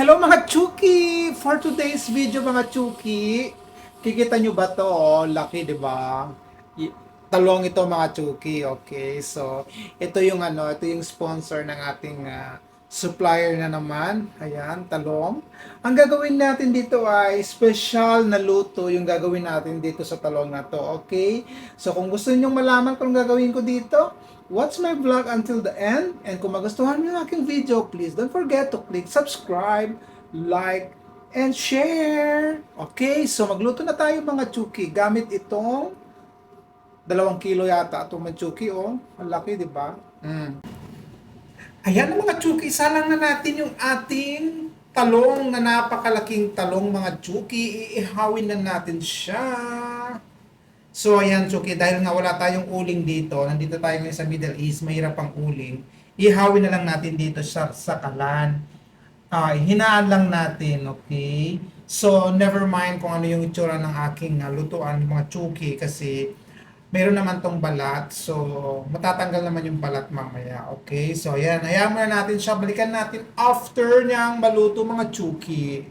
Hello mga Chuki! For today's video mga Chuki, kikita nyo ba to? Oh, laki, di ba? Talong ito mga Chuki, okay? So, ito yung ano, ito yung sponsor ng ating ah, supplier na naman. Ayan, talong. Ang gagawin natin dito ay special na luto yung gagawin natin dito sa talong na to, okay? So, kung gusto niyo malaman kung gagawin ko dito, watch my vlog until the end. And kung magustuhan niyo yung aking video, please don't forget to click subscribe, like, and share. Okay, so magluto na tayo mga chuki gamit itong dalawang kilo yata itong manchuki, oh. Ang laki, di ba? Mm. Ayan mga chuki, salang na natin yung ating talong na napakalaking talong mga chuki. Iihawin na natin siya. So ayan chuki, dahil nga wala tayong uling dito, nandito tayo ngayon sa Middle East, mahirap ang uling. Ihawin na lang natin dito sa sakalan. Ah, hinaan lang natin, okay? So, never mind kung ano yung itsura ng aking ah, lutuan, mga chuki, kasi meron naman tong balat. So, matatanggal naman yung balat mamaya, okay? So, ayan, hayaan muna natin siya. Balikan natin after niyang maluto, mga chuki.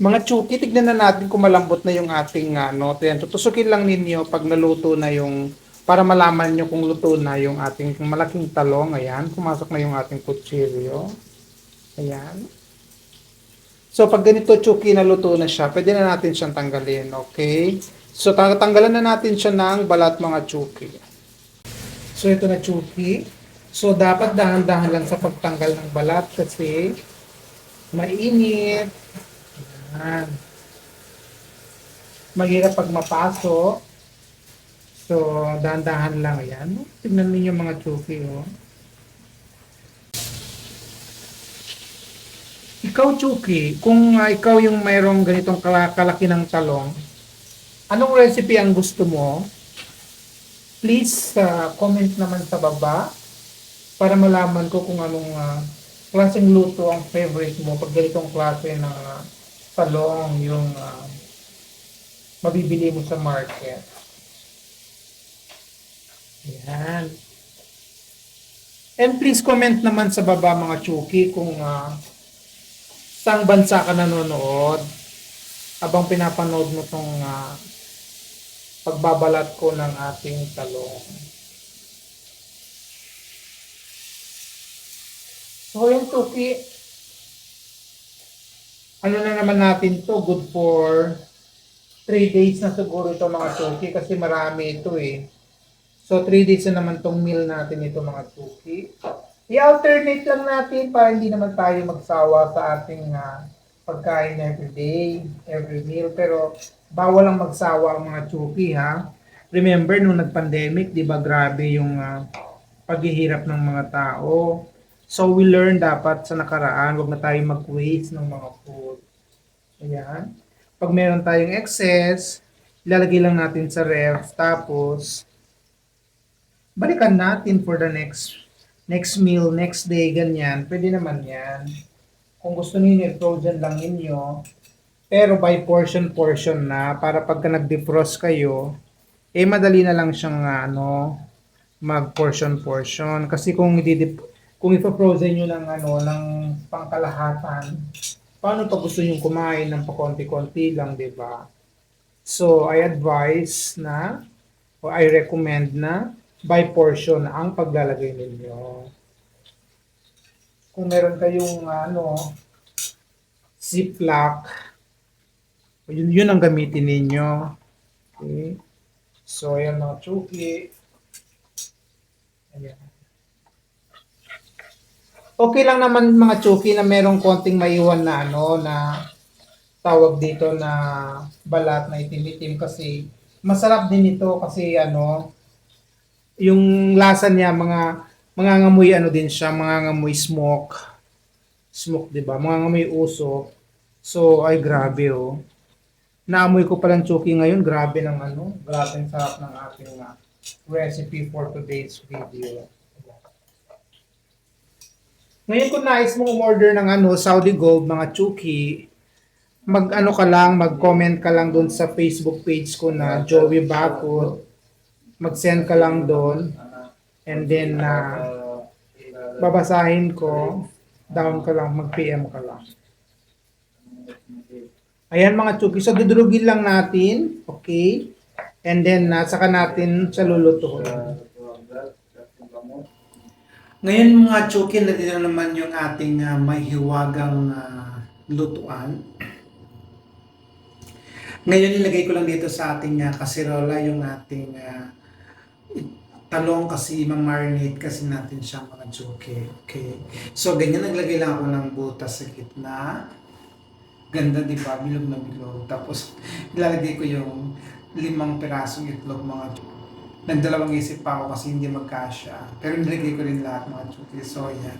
Mga chuki, tignan na natin kung malambot na yung ating ano. Ayan, tutusukin lang ninyo pag naluto na yung para malaman nyo kung luto na yung ating malaking talong. Ayan, pumasok na yung ating kutsilyo. Ayan. So, pag ganito chuki na luto na siya, pwede na natin siyang tanggalin. Okay? So, tatanggalan na natin siya ng balat mga chuki. So, ito na chuki. So, dapat dahan-dahan lang sa pagtanggal ng balat kasi mainit. Ayan. Mahirap pag mapaso. So, dahan-dahan lang. Ayan. Tignan ninyo mga chuki, oh. Ikaw, Chuki, kung ah, ikaw yung mayroong ganitong kala- kalaki ng talong, anong recipe ang gusto mo? Please ah, comment naman sa baba para malaman ko kung anong ah, klaseng luto ang favorite mo pag ganitong klase ng ah, talong yung ah, mabibili mo sa market. Yan. And please comment naman sa baba mga Chuki kung ah, saang bansa ka nanonood habang pinapanood mo tong ah, pagbabalat ko ng ating talong. So yung tuki, ano na naman natin to, good for 3 days na siguro ito mga tuki kasi marami ito eh. So 3 days na naman tong meal natin ito mga tuki. I-alternate lang natin para hindi naman tayo magsawa sa ating ah, pagkain every day, every meal. Pero bawal lang magsawa ang mga chuki ha. Remember nung nag-pandemic, di ba grabe yung ah, paghihirap ng mga tao. So we learn dapat sa nakaraan, wag na tayo mag-waste ng mga food. Ayan. Pag meron tayong excess, ilalagay lang natin sa ref. Tapos, balikan natin for the next next meal, next day, ganyan, pwede naman yan. Kung gusto niyo i-frozen lang ninyo, pero by portion-portion na, para pagka nag-defrost kayo, eh madali na lang siyang ano, mag-portion-portion. Kasi kung i kung ipo-frozen nyo ng ano, ng pangkalahatan, paano pag gusto nyo kumain ng pakonti-konti lang, di ba? So, I advise na, o I recommend na, by portion ang paglalagay ninyo. Kung meron kayong ano, ziplock, yun, yun ang gamitin ninyo. Okay. So, ayan mga chuki. Ayan. Okay lang naman mga chuki na merong konting maiwan na ano na tawag dito na balat na itim-itim kasi masarap din ito kasi ano yung lasa niya mga mga ngamoy ano din siya, mga ngamoy smoke. Smoke, 'di ba? Mga ngamoy usok. So ay grabe oh. Naamoy ko palang chuki ngayon, grabe ng ano, grabe ang sarap ng ating uh, recipe for today's video. Ngayon kung nais mong umorder ng ano, Saudi Gold, mga chuki, mag ano ka lang, mag-comment ka lang doon sa Facebook page ko na Joey Bakod mag-send ka lang doon. And then, na babasahin ko, down ka lang, mag-PM ka lang. Ayan mga chuki. So, dudurugin lang natin. Okay? And then, uh, saka natin sa lulutuin. Ngayon mga chuki, nandito na naman yung ating uh, mahiwagang ah, lutuan. Ngayon, ilagay ko lang dito sa ating uh, kasirola yung ating ah, talong kasi mang-marinate kasi natin siya mga chuki. Okay. So, ganyan naglagay lang ako ng butas sa gitna. Ganda, di ba? Bilog na bilog. Tapos, ilalagay ko yung limang pirasong itlog mga chuki. Nagdalawang isip pa ako kasi hindi magkasya. Pero nilagay ko rin lahat mga chuki. So, yan.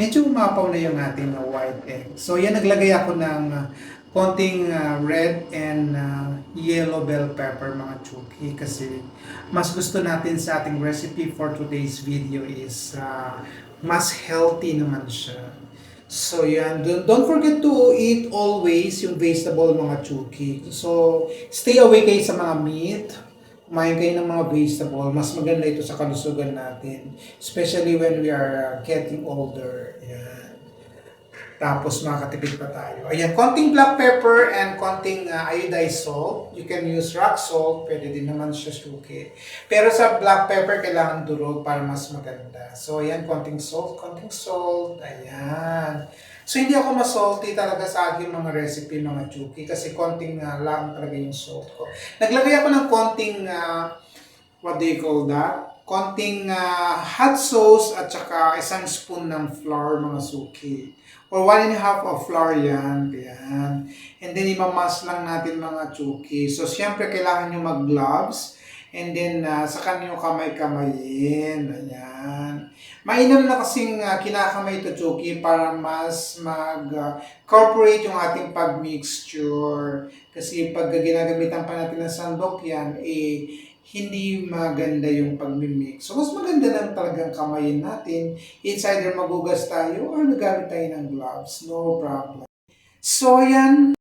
Medyo umapaw na yung ating uh, white egg. So, yan, naglagay ako ng uh, konting uh, red and uh, yellow bell pepper mga chuki kasi mas gusto natin sa ating recipe for today's video is uh, mas healthy naman siya. So yan, don't, forget to eat always yung vegetable mga chuki. So stay away kayo sa mga meat, kumain kayo ng mga vegetable, mas maganda ito sa kalusugan natin. Especially when we are uh, getting older. Yan. Tapos makakatipid pa tayo. Ayan, konting black pepper and konting uh, iodized salt. You can use rock salt, pwede din naman siya suki. Pero sa black pepper, kailangan durog para mas maganda. So, ayan, konting salt, konting salt. Ayan. So, hindi ako masalty talaga sa aking mga recipe, mga chuki, kasi konting uh, lang talaga yung salt ko. Naglagay ako ng konting, uh, what do you call that? Konting uh, hot sauce at saka isang spoon ng flour, mga suki or one and a half of flour yan. Yan. And then, imamas lang natin mga chuki. So, siyempre, kailangan nyo mag-gloves. And then, uh, saka nyo kamay-kamayin. Ayan. Mainam na kasing uh, kinakamay ito, chuki, para mas mag-corporate yung ating pag-mixture. Kasi pag ginagamitan pa natin ng sandok yan, eh, hindi maganda yung pagmimix. So, mas maganda lang talagang kamayin natin. It's either magugas tayo or nagamit tayo ng gloves. No problem. So, yan.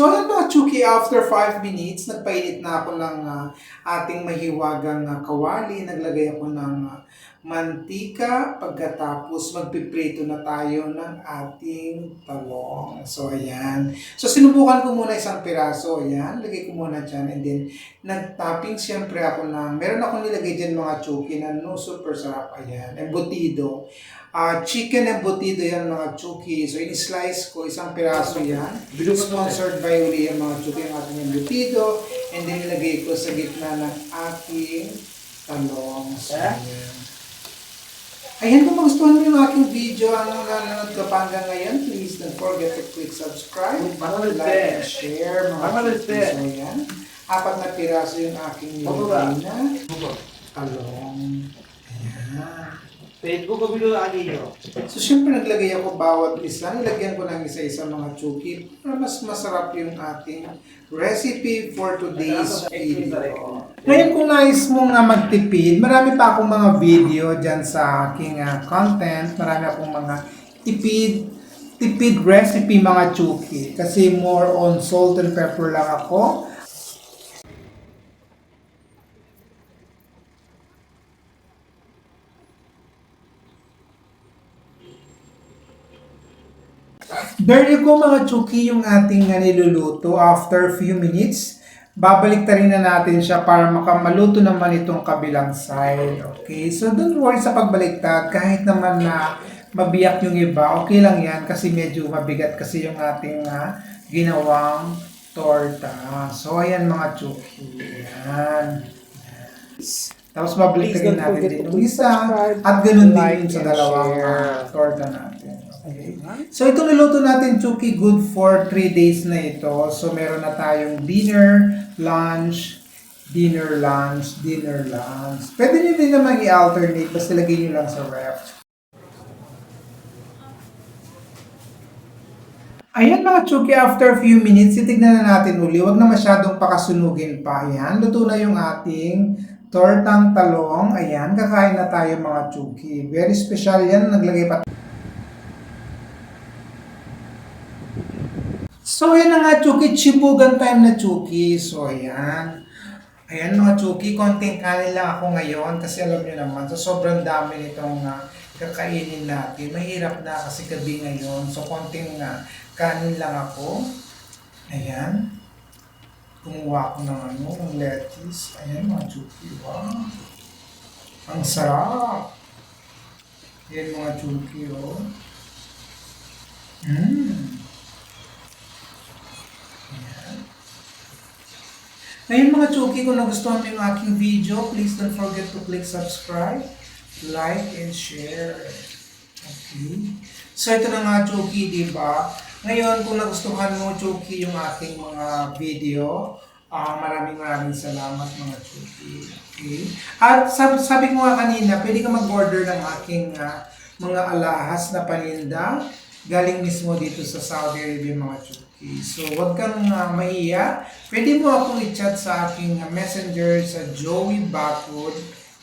So, ayan mga Chuki, after 5 minutes, nagpainit na ako ng ah, ating mahiwagang ah, kawali. Naglagay ako ng ah, mantika. Pagkatapos, magpiprito na tayo ng ating talong. So, ayan. So, sinubukan ko muna isang piraso. Ayan, lagay ko muna dyan. And then, nag-topping siyempre ako ng, meron akong nilagay dyan mga chuki na no super sarap. Ayan, embutido. Ah, chicken embutido yan mga chuki. So, in-slice ko isang piraso yan. Sponsored by uli yung mga chuki ang ating embutido. And then, nilagay ko sa gitna ng ating talong. So, ayan. Ayan, kung magustuhan mo yung aking video, ang nanonood ka pa hanggang ngayon, please don't forget to click subscribe, Manood like, and share, mga chuki. din. So, ayan. Apat na piraso yung aking nilagay na talong. Ayan. Facebook ko bilo lagi nyo. So, syempre naglagay ako bawat isa. Nilagyan ko ng isa-isa mga chuki para mas masarap yung ating recipe for today's video. Ngayon kung nais mong nga magtipid, marami pa akong mga video dyan sa aking ah, content. Marami akong mga tipid tipid recipe mga chuki. Kasi more on salt and pepper lang ako. There you go mga chuki yung ating niluluto after few minutes. Babalik rin na natin siya para makamaluto naman itong kabilang side. Okay, so don't worry sa pagbaliktad kahit naman na mabiyak yung iba, okay lang yan kasi medyo mabigat kasi yung ating uh, ginawang torta. So ayan mga chuki. Ayan. Tapos babalik rin natin din yung isa at ganun din yung sa dalawang uh, torta natin. Okay. So ito niluto natin Chuki good for 3 days na ito. So meron na tayong dinner, lunch, dinner, lunch, dinner, lunch. Pwede nyo din naman i-alternate basta lagay nyo lang sa ref. Ayan mga Chuki, after a few minutes, titignan na natin uli. Huwag na masyadong pakasunugin pa. Ayan, luto na yung ating tortang talong. Ayan, kakain na tayo mga Chuki. Very special yan. Naglagay pa So, yan na nga, Chuki. Chibugan time na, Chuki. So, ayan. Ayan mga Chuki, konting kanin lang ako ngayon kasi alam niyo naman, so sobrang dami nitong uh, kakainin natin. Mahirap na kasi gabi ngayon. So, konting uh, kanin lang ako. Ayan. Kumuha ko ng ano, ng lettuce. Ayan mga Chuki, wow. Ang sarap. Ayan mga Chuki, oh. Mmm. Ngayon mga Chuki, kung nagustuhan mo yung aking video, please don't forget to click subscribe, like, and share. Okay. So ito na nga Chuki, di ba? Ngayon, kung nagustuhan mo Chuki yung aking mga video, ah maraming maraming salamat mga Chuki. Okay. At sabi, sabi ko nga kanina, pwede ka mag-order ng aking ah, mga alahas na paninda galing mismo dito sa Saudi Arabia mga Chuki. So, huwag kang uh, mahiya. Pwede mo akong i-chat sa aking uh, messenger sa Joey Bakod.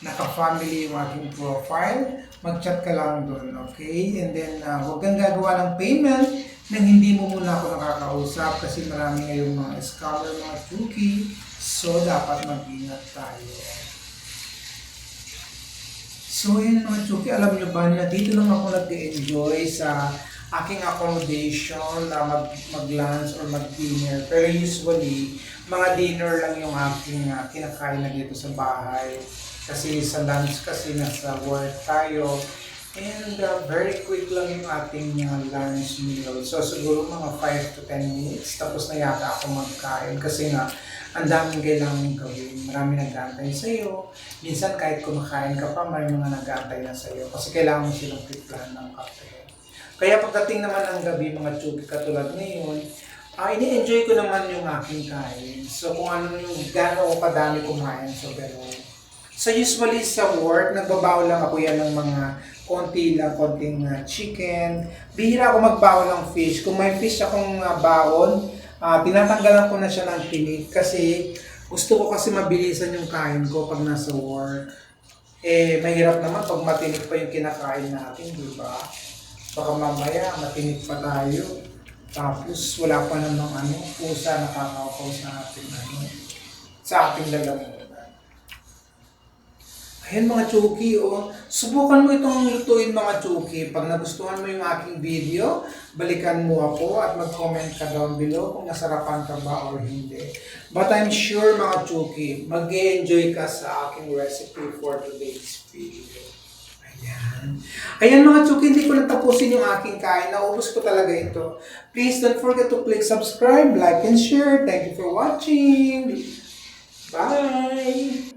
Naka-family yung aking profile. Mag-chat ka lang doon, okay? And then, uh, huwag kang gagawa ng payment nang hindi mo muna ako nakakausap kasi marami ngayong mga scammer, mga Chuki. So, dapat mag-ingat tayo. So yun mga Chuki, alam nyo ba na dito lang ako nag-enjoy sa aking accommodation na mag, mag-lunch or mag-dinner. Pero usually, mga dinner lang yung aking uh, kinakain na dito sa bahay. Kasi sa lunch kasi nasa work tayo. And uh, very quick lang yung ating uh, lunch meal. So siguro mga 5 to 10 minutes. Tapos na yata ako magkain. Kasi nga, ang daming kailangan gawin. Marami nag-aantay sa'yo. Minsan kahit kumakain ka pa, may mga nag-aantay na sa'yo. Kasi kailangan mo silang tiplahan ng kape. Kaya pagdating naman ng gabi, mga chuki katulad ngayon, ah ini-enjoy ko naman yung aking kain. So kung ano yung gano'n kadami kumain, so gano'n. So usually sa work, nagbabaw lang ako yan ng mga konti lang, konting uh, chicken. Bihira ako magbaon ng fish. Kung may fish akong uh, baon, uh, tinatanggalan ko na siya ng tinik kasi gusto ko kasi mabilisan yung kain ko pag nasa work. Eh, mahirap naman pag matinik pa yung kinakain natin, di ba? Baka mamaya matinik pa tayo. Tapos wala pa namang ano, pusa nakakakaw sa ating ano, sa ating lalamunan. Ayan mga Chuki, oh. Subukan mo itong lutuin mga Chuki. Pag nagustuhan mo yung aking video, balikan mo ako at mag-comment ka down below kung nasarapan ka ba or hindi. But I'm sure mga Chuki, mag enjoy ka sa aking recipe for today's video. Ayan mga chuki, hindi ko natapusin yung aking kain. Naubos ko talaga ito. Please don't forget to click subscribe, like, and share. Thank you for watching. Bye!